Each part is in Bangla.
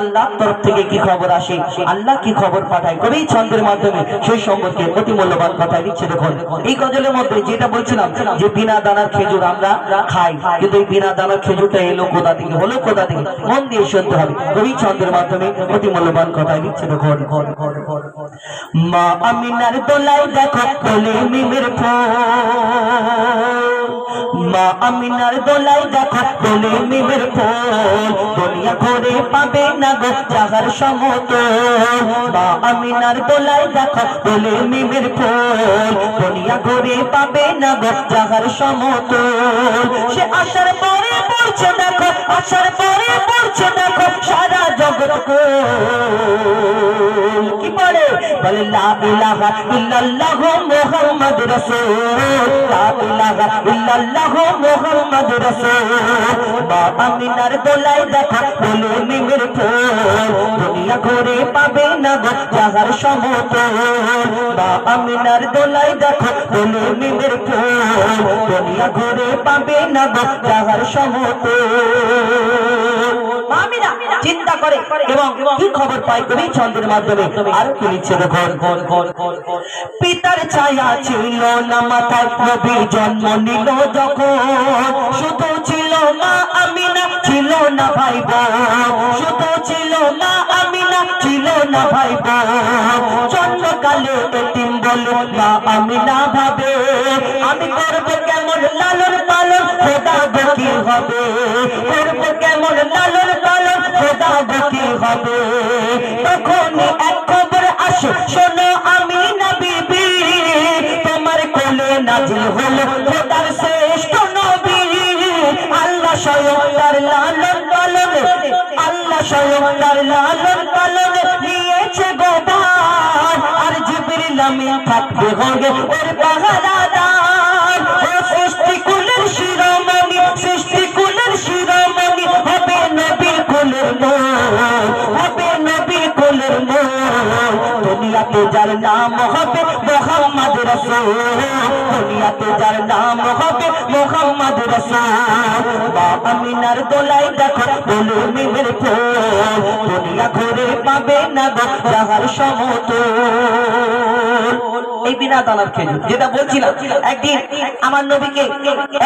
আল্লাহ তরফ থেকে কি খবর আসে? আল্লাহ কি খবর পাঠায়? কবি ছন্দের মাধ্যমে সেই সম্পর্কে অতি মূল্যবান কথা দিচ্ছে দেখুন। এই গজলের মধ্যে যেটা বলছিলাম, যে বিনা দানার খেজুর আমরা খাই, কিন্তু এই বিনা দানার খেজুরটা এলো কোথা থেকে? হলো কোথা থেকে? মন দিয়ে শুনতে হবে। কবি ছন্দের মাধ্যমে অতি মূল্যবান কথা দিচ্ছে দেখুন। মা আমিনার দোলাই দেখো দোলে মিমের ফোন মা আমিনার দোলাই দেখো দোলে মিমের ফোন। দুনিয়া ঘরে পাবে না গো জাগার সমতল। মা আমিনার দোলাই দেখো দোলে মিমের ফোন। দুনিয়া ঘরে পাবে না গো জাগার সমতল। সে আসার পরে পড়ছে দেখো আসার পরে পড়ছে দেখো, সারা জগৎ বলে লা ইলাহা ইল্লাল্লাহ মুহাম্মদ রাসূল লা ইলাহা ইল্লাল্লাহ মুহাম্মদ রাসূল। বাবা মিনার দোলাই দেখা বলে মিমের ফোল দুনিয়া ঘুরে পাবে না গো যাহার সমতল। বাবা মিনার দোলাই দেখা বলে মিমের ফোল দুনিয়া ঘুরে পাবে না মামিরা চিন্তা করে এবং কি খবর পায় কবি ছন্দের মাধ্যমে? আর কি লিখছে পিতার ছায়া ছিল না মাথায় নবী জন্ম নিল যখন। শুধু ছিল মা আমিনা, ছিল না ভাই শুধু ছিল মা আমিনা, ছিল না ভাই জন্মকালে এতিম বলে মা আমিনা ভাবে, আমি করব কেমন নাজিল হলো খোদার শ্রেষ্ঠ নবী। আল্লাহ স্বয়ং তার লালন পালন, আল্লাহ স্বয়ং তার লালন পালন নিয়েছে গোবার আর জিবরিল আমিন থাকবে হবে ওর পাহারাদার। ও সৃষ্টি কুলের শিরোমণি, সৃষ্টি কুলের শিরোমণি, হবে নবীর কুলের মোর, হবে নবীর কুলের মোর। দুনিয়াতে যার নাম হবে রসুল দুনিয়াতে যার নাম হবে মোহাম্মদ রসুল। বা আমিনার দোলাই দেখো বলুন দুনিয়া ঘুরে পাবে না যাহার সমতল। এই বিনা যেটা বলছিলাম, একদিন আমার নবীকে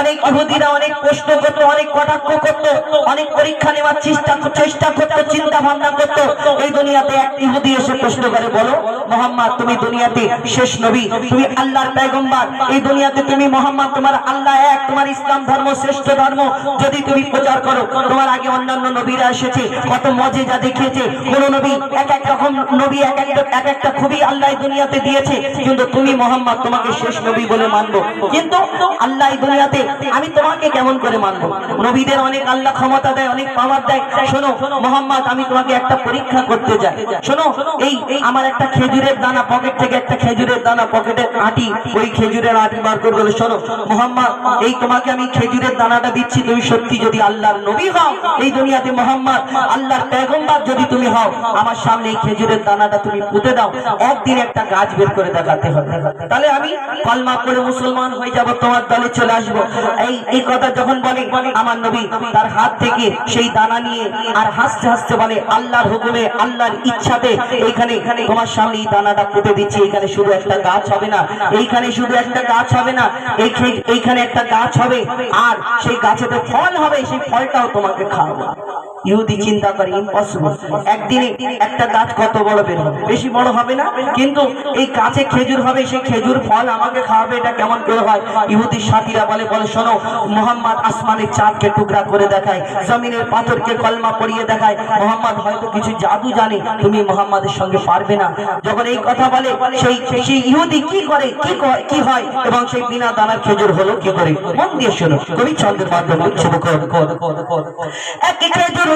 অনেক ইহুদিরা অনেক প্রশ্ন করতো, অনেক কটাক্ষ করতো, অনেক পরীক্ষা নেওয়ার চেষ্টা চেষ্টা করতো চিন্তা ভাবনা করতো। এই দুনিয়াতে এক ইহুদি এসে প্রশ্ন করে, বলো, মোহাম্মদ, তুমি দুনিয়াতে শেষ নবী, তুমি আল্লাহর পেগম্বার এই দুনিয়াতে তুমি মোহাম্মদ, তোমার আল্লাহ এক, তোমার ইসলাম ধর্ম শ্রেষ্ঠ ধর্ম। যদি তুমি প্রচার করো, তোমার আগে অন্যান্য নবীরা এসেছে, কত মজে যা দেখিয়েছে কোন নবী, এক এক রকম নবী, এক একটা এক একটা খুবই আল্লাহ দুনিয়াতে দিয়েছে। কিন্তু তুমি মোহাম্মদ, তোমাকে শেষ নবী বলে মানবো। কিন্তু আল্লাহ দুনিয়াতে আমি তোমাকে কেমন করে মানবো? নবীদের অনেক আল্লাহ ক্ষমতা দেয়, অনেক পাওয়ার দেয়। শোনো, মোহাম্মদ, আমি তোমাকে একটা পরীক্ষা করতে যাই। শোনো, এই আমার একটা খেজুরের দানা পকেট থেকে একটা খেজুরের দানা পকেটের আটি, ওই খেজুরের আটি বার করে বলে, শোনো, মোহাম্মদ, এই তোমাকে আমি খেজুরের দানাটা দিচ্ছি। তুমি সত্যি যদি আল্লাহর নবী হও, এই দুনিয়াতে মোহাম্মদ, আল্লাহর পেগম্বর যদি তুমি হও আমার সামনে এই খেজুরের দানাটা তুমি পুঁতে দাও, একদিন একটা গাছ বের করে দেখাতে হবে। তাহলে আমি কলমা করে মুসলমান হয়ে যাব, তোমার দলে চলে আসব। এই এই কথা যখন বলে আমার নবী, তার হাত থেকে সেই দানা নিয়ে আর হাসতে হাসতে বলে, আল্লাহর হুকুমে, আল্লাহর ইচ্ছাতে এইখানে তোমার সামনে এই দানাটা পুঁতে দিচ্ছি এখানে শুধু একটা গাছ হবে না। এইখানে শুধু একটা গাছ হবে না এইখানে একটা গাছ হবে, আর সেই গাছেতে ফল হবে, সেই ফলটাও তোমাকে খাওয়াবো। ইহুদি চিন্তা করে ইম্পসিবল একদিনে একটা গাছ কত বড় বের হবে? বেশি বড় হবে না, কিন্তু এই গাছে খেজুর হবে, সেই খেজুর ফল আমাকে খাওয়াবে, এটা কেমন করে হয়? ইহুদির সাথীরা বলে বলে, শোনো, মোহাম্মদ আসমানের চাঁদকে টুকরা করে দেখায়, জমিনের পাথরকে কলমা পড়িয়ে দেখায়। মোহাম্মদ হয়তো কিছু জাদু জানে, তুমি মোহাম্মদের সঙ্গে পারবে না। যখন এই কথা বলে, সেই সেই ইহুদি কি করে, কি ক- হয়? এবং সেই বিনা দানার খেজুর হলো কি করে? মন দিয়ে শোনো, কবি ছন্দের মাধ্যমে এক খেজুর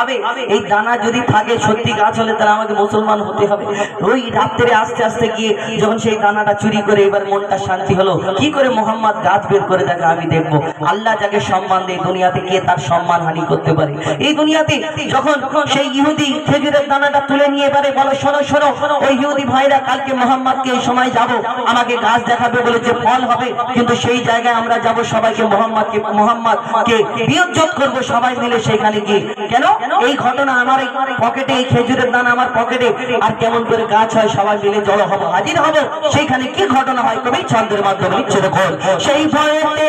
ভাবে, এই দানা যদি থাকে সত্যি গাছ হলে তাহলে আমাকে মুসলমান হতে হবে। ওই রাত্রে আস্তে আস্তে গিয়ে যখন সেই দানাটা চুরি করে এবার মনটা শান্তি হলো, কি করে মোহাম্মদ গাছ বের করে দেখে আমি দেখব? আল্লাহ যাকে সম্মান দেয় দুনিয়াতে কে তার সম্মান হানি করতে পারে? এই দুনিয়াতে যখন সেই ইহুদি খেজুরের দানাটা তুলে নিয়ে এবারে বলো, শোনো শোনো, ওই ইহুদি ভাইরা, কালকে মোহাম্মদকে এই সময় যাব। আমাকে গাছ দেখাবে বলে যে ফল হবে, কিন্তু সেই জায়গায় আমরা যাব, সবাইকে মোহাম্মদকে মোহাম্মদকে বিয়োজ্জত করব সবাই মিলে সেখানে গিয়ে। কেন? এই ঘটনা আমার পকেটে, এই খেজুরের দানা আমার পকেটে। আর কেমন করে গাছ হয়, সবাই মিলে জড়ো হব, হাজির হব। সেইখানে কি ঘটনা হয় কবি ছন্দের মাধ্যমে সেই ভয়েতে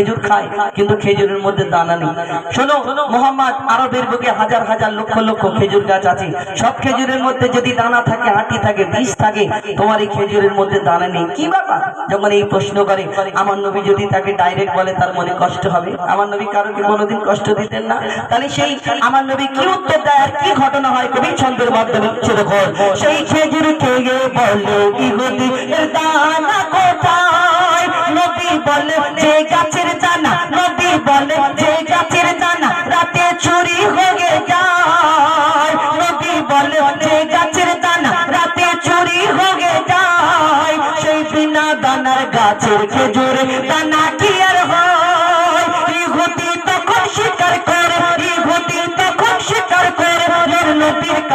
খেজুর খায়, কিন্তু খেজুরের মধ্যে দানা নেই। শোনো, মোহাম্মদ আরবের বুকে হাজার হাজার লক্ষ লক্ষ খেজুর গাছ আছে। সব খেজুরের মধ্যে যদি দানা থাকে, হাঁটি থাকে বীজ থাকে, তোমার এই খেজুরের মধ্যে দানা নেই। কি ব্যাপার? যখন এই প্রশ্ন করে, আমার নবী যদি তাকে ডাইরেক্ট বলে, তার মনে কষ্ট হবে? আমার নবী কারোকে কোনোদিন কষ্ট দিতেন না। তাহলে সেই আমার নবী কি উত্তর দেয় আর কি ঘটনা হয়? কবি ছন্দের মাধ্যমে দেখো, সেই খেজুর খেয়ে বলে, ইহুদি দানা কোথায়? নবী বলে, যে গাছের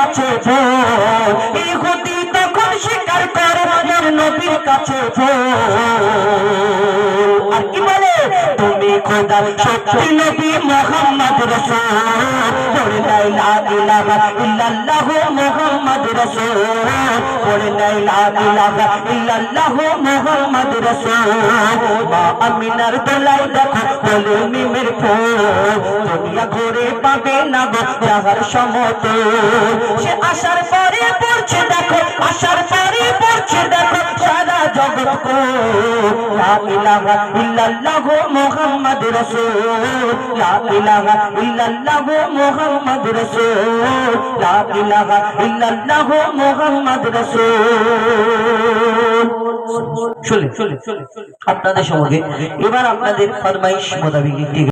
কাছে ইহুদি তখন স্বীকার করে নবীর কাছে আর কি বলে? তুমি খোদা সত্যি নবী মোহাম্মদ রসুল। পড়ে লাই লা ইলাহা ইল্লাল্লাহু মোহাম্মদ রসুল। পড়ে লাই লা ইলাহা ইল্লাল্লাহু মোহাম্মদ রসুল। মা দেখো মিমের ফুল। দুনিয়া ঘুরে পাবে না গো সমতল। সে আসার পরে পড়ছে দেখো আসার পরে পড়ছে দেখো, সারা জগৎ কো মুহাম্মদ রাসূল। লা ইলাহা ইল্লাল্লাহু মোহাম্মদ রসুল। লা ইলাহা ইল্লাল্লাহু মুহাম্মদ রাসূল। আপনাদের সঙ্গে এবার আপনাদের ফরমাইশ মোতাবেক